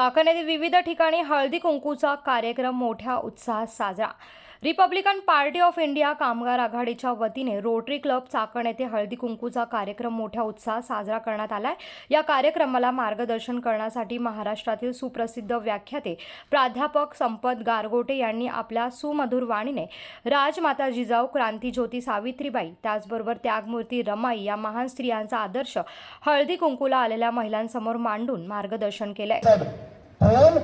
चाकण येथे विविध ठिकाणी हळदी कुंकूचा कार्यक्रम मोठ्या उत्साहात साजरा. रिपब्लिकन पार्टी ऑफ इंडिया कामगार आघाडीच्या वतीने रोटरी क्लब चाकण येथे हळदी कुंकूचा कार्यक्रम मोठ्या उत्साहात साजरा करण्यात आलाय. या कार्यक्रमाला मार्गदर्शन करण्यासाठी महाराष्ट्रातील सुप्रसिद्ध व्याख्याते प्राध्यापक संपत गारगोटे यांनी आपल्या सुमधुर वाणीने राजमाता जिजाऊ क्रांतीज्योती सावित्रीबाई त्याचबरोबर त्यागमूर्ती रमाई या महान स्त्रियांचा आदर्श हळदी कुंकूला आलेल्या महिलांसमोर मांडून मार्गदर्शन केलंय. पण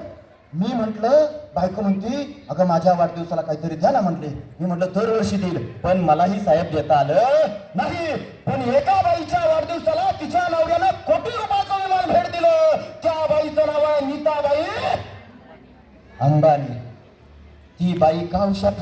मी म्हंटल बायको म्हणती अगं माझ्या वाढदिवसाला काहीतरी द्या ना म्हटले मी म्हटलं दरवर्षी देईल पण मलाही साहेब देता आलं नाही. पण एका बाईच्या वाढदिवसाला तिच्या नवऱ्यानं कोटी रुपयाचं विमान भेट दिलं. त्या बाईचं नाव आहे नीताबाई अंबानी. ती बाई का हुशार?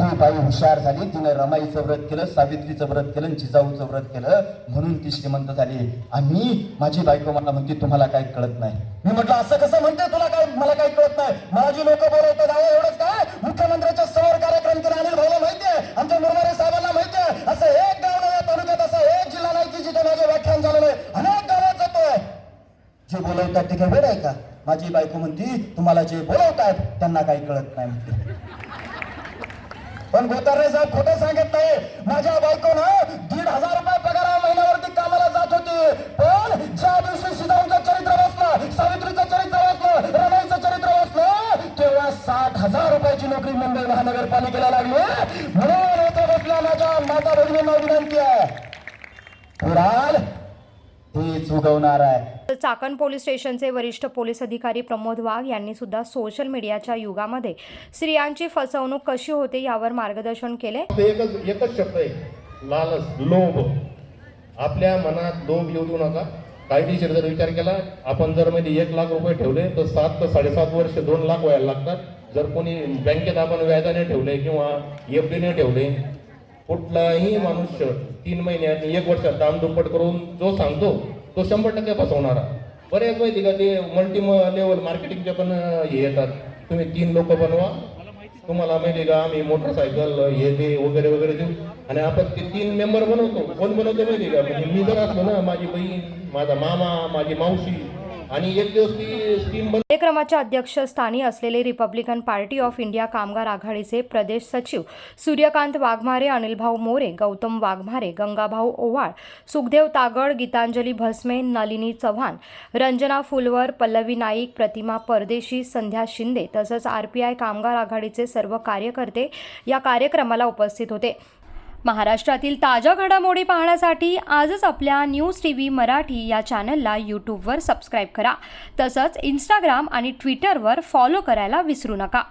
ती बाई हुशार झाली. तिने रमाईचं व्रत केलं सावित्रीचं व्रत केलं जिजाऊचं व्रत केलं. म्हणून ती श्रीमंत झाली. आणि माझी बायको मला म्हणते तुम्हाला काय कळत नाही. मी म्हटलं असं कसं म्हणते तुला काय? मला काय कळत नाही. माझी लोक बोलवतात अहो एवढंच काय? मुख्यमंत्र्याच्या समोर कार्यक्रम केला अनिल भाऊला माहितीये आमच्या मुरमारे साहेबांना माहितीये असं एक गाव नाही या तालुक्यात असं एक जिल्हा नाही की जिथे माझे व्याख्यान झालं नाही अनेक गावात जातोय. जे बोलवतात ते काय वेळ आहे का? माझी बायको म्हणती तुम्हाला जे बोलवतायत त्यांना काही कळत नाही. म्हणते पण गोतारे साहेब खोटं सांगत नाही. माझ्या बायकोनं दीड हजार रुपये पगार महिन्यावरती कामाला जात होती. पण ज्या दिवशी सीताऊंचं चरित्र वाचलं सावित्रीचं चरित्र वाचलं रमाईचं चरित्र वाचलं तेव्हा साठ हजार रुपयाची नोकरी मुंबई महानगरपालिकेला लागली. म्हणून येथे बसल्या माझ्या माता भगिनींना विनंती आहे. पुराण आहे. चाकण पोलीस स्टेशनचे वरिष्ठ पोलीस अधिकारी प्रमोद वाघ यांनी सुद्धा सोशल मीडियाच्या युगामध्ये स्त्रियांची फसवणूक कशी होते यावर मार्गदर्शन केले. एकच एकच शब्द आहे. लालच लोभ. आपल्या मनात लोभ येऊ देऊ नका. कायदेशीर जर विचार केला आपण जर मध्ये एक लाख रुपये ठेवले तर सात ते साडेसात वर्ष दोन लाख व्हायला लागतात. जर कोणी बँकेत आपण व्याजाने ठेवले किंवा एफ डीने ठेवले कुठलाही मनुष्य तीन महिन्यात एक वर्षात दाम दुप्पट करून जो सांगतो तो शंभर टक्के फसवणारा. बरेच माहिती का ते मल्टी लेवल मार्केटिंगचे पण हे येतात. तुम्ही तीन लोक बनवा. तुम्हाला माहिती का आम्ही मोटरसायकल हे ते वगैरे वगैरे देऊ. आणि आपण ते तीन मेंबर बनवतो. कोण बनवतो माहिती का? म्हणजे मी जर असलो ना माझी बहीण माझा मामा माझी मावशी आणि एक दिवस ती स्कीम बंद कार्यक्रमाच्या अध्यक्षस्थानी असलेले रिपब्लिकन पार्टी ऑफ इंडिया कामगार आघाडीचे प्रदेश सचिव सूर्यकांत वाघमारे अनिलभाऊ मोरे गौतम वाघमारे गंगाभाऊ ओवाळ सुखदेव तागड गीतांजली भस्मे नलिनी चव्हाण रंजना फुलवर पल्लवी नाईक प्रतिमा परदेशी संध्या शिंदे तसंच आर पी आय कामगार आघाडीचे सर्व कार्यकर्ते या कार्यक्रमाला उपस्थित होते. महाराष्ट्रातील ताज्या घडामोडी पाहण्यासाठी आजच आपल्या न्यूज टी व्ही मराठी या चॅनलला यूट्यूबवर सबस्क्राईब करा. तसंच इंस्टाग्राम आणि ट्विटरवर फॉलो करायला विसरू नका.